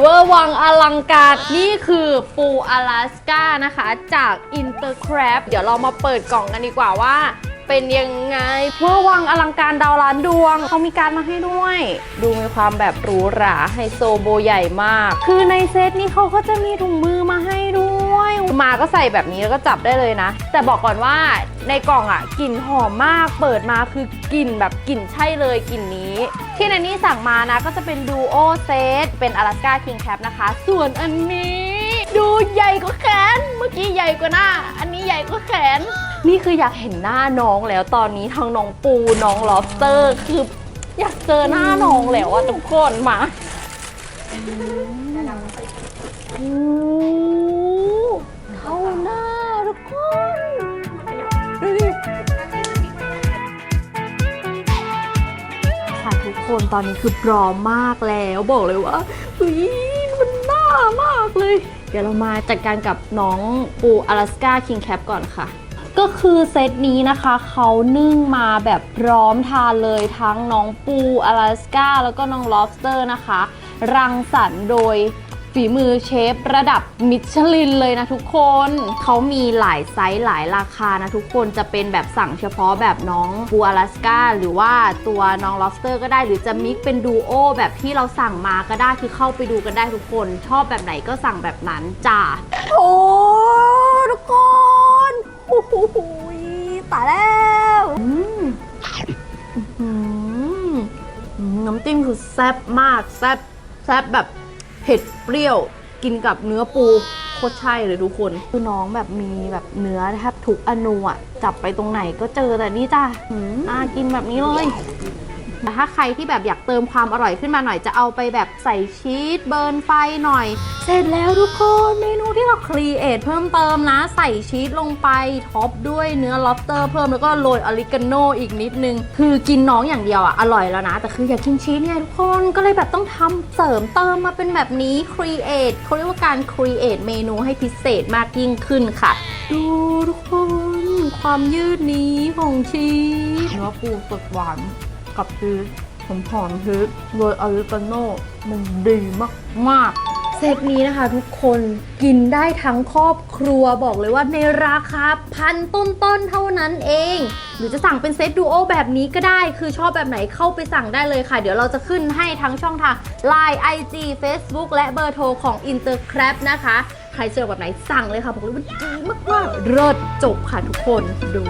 เวอร์วังอลังการ นี่คือปูอลาสก้านะคะ จาก Intercraft เดี๋ยวเรามาเปิดกล่องกันดีกว่าว่า เป็นยังไงเพื่อวังอลังการดาวล้านดวงเขามีการมาให้ด้วย ดูมีความแบบหรูหราไฮโซโบใหญ่มาก คือในเซตนี้เขาก็จะมีถุงมือมาให้ด้วย มาก็ใส่แบบนี้แล้วก็จับได้เลยนะ แต่บอกก่อนว่าในกล่องอะกลิ่นหอมมาก เปิดมาคือกลิ่นแบบกลิ่นใช่เลยกลิ่นนี้ ที่ในนี้สั่งมานะก็จะเป็นดูโอเซตเป็นอลาสก้าคิงแคปนะคะ ส่วนอันนี้ ดูใหญ่กว่าแขน เมื่อกี้ใหญ่กว่าหน้า อันนี้ใหญ่กว่าแขน นี่คืออยากเห็นหน้าน้องแล้วตอนนี้ทั้งน้องปูน้องลอบสเตอร์คืออยากเจอหน้าน้องแล้วอะทุกคนมาโอ้ คนตอนนี้คือพร้อมมากแล้วบอกเลยว่าเฮ้ยมันน่ามากเลย เดี๋ยวเรามาจัดการกับน้องปูอลาสก้าคิงแคปก่อนค่ะก็คือเซตนี้นะคะเขานึ่งมาแบบพร้อมทานเลยทั้งน้องปูอลาสก้าแล้วก็น้องลอสเตอร์นะคะ รังสรรค์โดย ฝีมือเชฟระดับมิชลินเลยนะทุกคน เขามีหลายไซส์หลายราคานะทุกคนจะเป็นแบบสั่งเฉพาะแบบน้องปูอลาสก้าหรือว่าตัวน้อง lobster ก็ได้หรือจะมิกเป็นดูโอแบบที่เราสั่งมาก็ได้คือเข้าไปดูกันได้ทุกคน ชอบแบบไหนก็สั่งแบบนั้นจ้าโอ้ทุกคนโอ้โหตายแล้วน้ำจิ้มคือแซ่บมากแซ่บแซ่บแบบ ผ็ดเปรี้ยวกินกับเนื้อปูโคตรใช่เลยทุกคน คือน้องแบบมีแบบเนื้อแทบทุกอนูอะจับไปตรงไหนก็เจอแต่นี่จ้าน่ากินแบบนี้เลย แต่ถ้าใครที่แบบอยากเติมความอร่อยขึ้นมาหน่อยจะเอาไปแบบใส่ชีสเบิร์นไฟหน่อย เสร็จแล้วทุกคนเมนูที่เราครีเอทเพิ่มเติมนะ ใส่ชีสลงไปท็อปด้วยเนื้อ lobster เพิ่มแล้วก็โรยออริกาโนอีกนิดนึง คือกินน้องอย่างเดียวอะอร่อยแล้วนะ แต่คืออยากกินชีสไงทุกคนก็เลยแบบต้องทำเสริมเติมมาเป็นแบบนี้ครีเอทเขาเรียกว่าการครีเอทเมนูให้พิเศษมากยิ่งขึ้นค่ะ ดูทุกคนความยืดนี้ของชีสเนื้อปูสดหวาน กับชีสหอมหอมๆชีสโรยออริกาโน่มันดีมากมากๆเซตนี้นะคะทุกคนกินได้ทั้งครอบครัวบอกเลยว่าในราคาพันต้นๆเท่านั้นเอง หรือจะสั่งเป็นเซตดูโอแบบนี้ก็ได้ คือชอบแบบไหนเข้าไปสั่งได้เลยค่ะ เดี๋ยวเราจะขึ้นให้ทั้งช่องทาง Line IG Facebook และเบอร์โทรของ Intercrab นะคะ ใครเจอแบบไหนสั่งเลยค่ะ บอกเลยว่าดีมากๆเลิศจบค่ะทุกคนดู